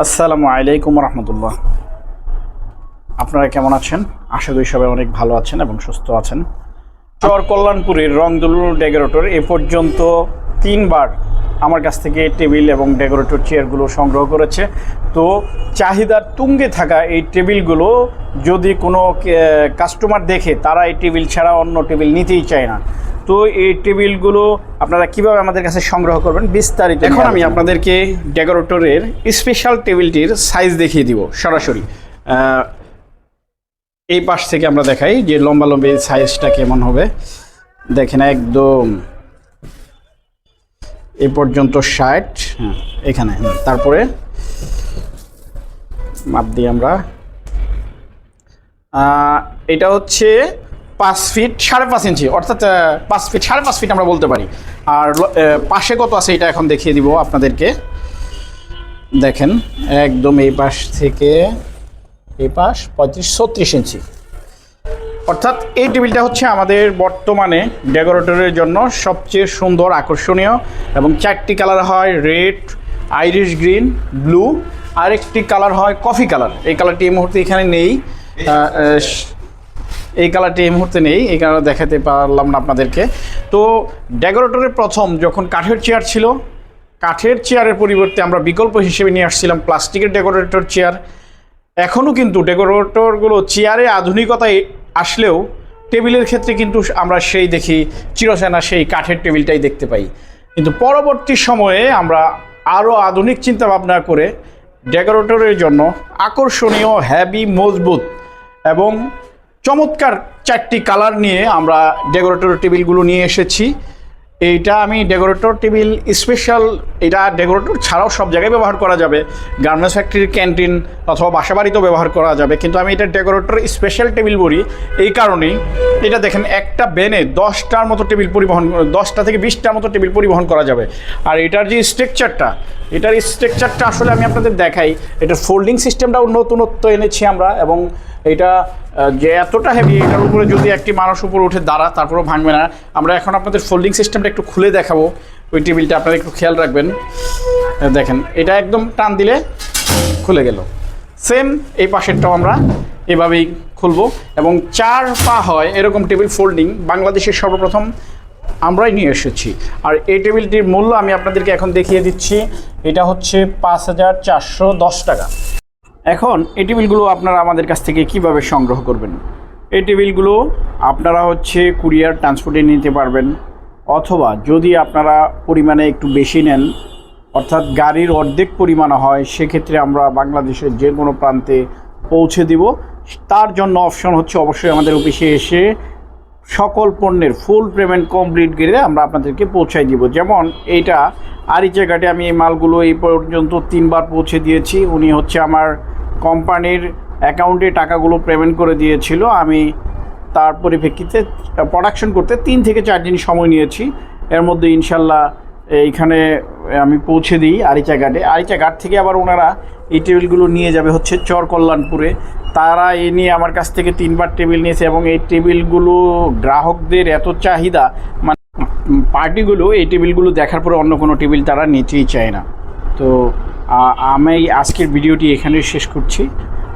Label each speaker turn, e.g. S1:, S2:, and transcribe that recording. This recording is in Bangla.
S1: আসসালামু আলাইকুম রহমতুল্লাহ। আপনারা কেমন আছেন? আশা করি সবাই অনেক ভালো আছেন এবং সুস্থ আছেন। চর কল্যাণপুরের রংদুল ডেকোরেটর এ পর্যন্ত তিনবার আমার কাছ থেকে টেবিল এবং ডেকোরেটর চেয়ারগুলো সংগ্রহ করেছে। তো চাহিদার তুঙ্গে থাকা এই টেবিলগুলো যদি কোনো কাস্টমার দেখে তারা এই টেবিল ছাড়া অন্য টেবিল নিতেই চায় না। তো এই টেবিলগুলো আপনারা কীভাবে আমাদের কাছে সংগ্রহ করবেন বিস্তারিত এখন আমি আপনাদেরকে ডেকোরেটরের স্পেশাল টেবিলটির সাইজ দেখিয়ে দিব সরাসরি। এই পাশ থেকে আমরা দেখাই যে লম্বা লম্বা সাইজটা কেমন হবে। দেখেন একদম এই পর্যন্ত ষাট। হ্যাঁ। এখানে। তারপরে মাপ দিই আমরা। এটা হচ্ছে পাঁচ ফিট সাড়ে পাঁচ ইঞ্চি অর্থাৎ পাঁচ ফিট সাড়ে পাঁচ ফিট আমরা বলতে পারি। আর পাশে কত আছে এটা এখন দেখিয়ে দিব আপনাদেরকে। দেখেন একদম এই পাশ থেকে এই পাশ পঁয়ত্রিশ ছত্রিশ ইঞ্চি। অর্থাৎ এই টেবিলটা হচ্ছে আমাদের বর্তমানে ডেকোরেটরের জন্য সবচেয়ে সুন্দর, আকর্ষণীয় এবং চারটি কালার হয় রেড, আইরিশ গ্রিন, ব্লু। আর একটি কালার হয় কফি কালার। এই কালারটি এই মুহূর্তে এখানে নেই। এই কালারটি এই মুহূর্তে নেই। এই কারণে দেখাতে পারলাম না আপনাদেরকে। তো ডেকোরেটরের প্রথম যখন কাঠের চেয়ার ছিল, কাঠের চেয়ারের পরিবর্তে আমরা বিকল্প হিসেবে নিয়ে আসছিলাম প্লাস্টিকের ডেকোরেটর চেয়ার। এখনও কিন্তু ডেকোরেটরগুলো চেয়ারে আধুনিকতায় আসলেও টেবিলের ক্ষেত্রে কিন্তু আমরা সেই দেখি, চিরসেনা সেই কাঠের টেবিলটাই দেখতে পাই। কিন্তু পরবর্তী সময়ে আমরা আরও আধুনিক চিন্তাভাবনা করে ডেকোরেটরের জন্য আকর্ষণীয় হ্যাভি মজবুত এবং চমৎকার চারটি কালার নিয়ে আমরা ডেকোরেটর টেবিলগুলো নিয়ে এসেছি। এইটা আমি ডেকোরেটর টেবিল স্পেশাল, এটা ডেকোরেটর ছাড়াও সব জায়গায় ব্যবহার করা যাবে। গার্মেন্টস ফ্যাক্টরির ক্যান্টিন অথবা বাসা বাড়িতেও ব্যবহার করা যাবে। কিন্তু আমি এটা ডেকোরেটর স্পেশাল টেবিল বলি এই কারণেই। এটা দেখেন, একটা বেনে দশটার মতো টেবিল পরিবহন, দশটা থেকে বিশটার মতো টেবিল পরিবহন করা যাবে। আর এটার যে স্ট্রাকচারটা, এটার স্ট্রাকচারটা আসলে আমি আপনাদের দেখাই। এটার ফোল্ডিং সিস্টেমটাও নতুনত্ব এনেছি আমরা এবং এটা যে এতটা হেভি এটার উপরে যদি একটি মানুষ উপরে উঠে দাঁড়া তারপরেও ভাঙবে না। আমরা এখন আপনাদের ফোল্ডিং সিস্টেমটা একটু খুলে দেখাবো। ওই টেবিলটা আপনারা একটু খেয়াল রাখবেন। দেখেন, এটা একদম টান দিলে খুলে গেল। সেম এই পাশেরটাও আমরা এভাবেই খুলবো এবং চার পা হয় এরকম টেবিল ফোল্ডিং। বাংলাদেশের সর্বপ্রথম আমরাই নিয়ে এসেছি। আর এই টেবিলটির মূল্য আমি আপনাদেরকে এখন দেখিয়ে দিচ্ছি। এটা হচ্ছে পাঁচ হাজার চারশো দশ টাকা। এখন এই টেবিলগুলো আপনারা আমাদের কাছ থেকে কীভাবে সংগ্রহ করবেন? এই টেবিলগুলো আপনারা হচ্ছে কুরিয়ার, ট্রান্সপোর্টে নিতে পারবেন। অথবা যদি আপনারা পরিমাণে একটু বেশি নেন, অর্থাৎ গাড়ির অর্ধেক পরিমাণ হয়, সেক্ষেত্রে আমরা বাংলাদেশের যে কোনো প্রান্তে পৌঁছে দিব। তার জন্য অপশন হচ্ছে অবশ্যই আমাদের অফিসে এসে সকল পণ্যের ফুল পেমেন্ট কমপ্লিট করে আমরা আপনাদেরকে পৌঁছাই দিব। যেমন এইটা আরিচা ঘাটে আমি এই মালগুলো এই পর্যন্ত তিনবার পৌঁছে দিয়েছি। উনি হচ্ছে আমার কোম্পানির অ্যাকাউন্টে টাকাগুলো পেমেন্ট করে দিয়েছিল। আমি তার পরিপ্রেক্ষিতে প্রোডাকশন করতে তিন থেকে চার দিন সময় নিয়েছি। এর মধ্যে ইনশাল্লাহ এইখানে আমি পৌঁছে দিই আরিচা ঘাটে। আরিচা ঘাট থেকে আবার ওনারা এই টেবিলগুলো নিয়ে যাবে হচ্ছে চর কল্যাণপুরে তারা এই নিয়ে আমার কাছ থেকে তিনবার টেবিল নিয়েছে এবং এই টেবিলগুলো গ্রাহকদের এত চাহিদা মানে পার্টিগুলো এই টেবিলগুলো দেখার পরে অন্য কোনো টেবিল তারা নিতেই চায় না। তো আমি আজকের ভিডিওটি এখানে শেষ করছি।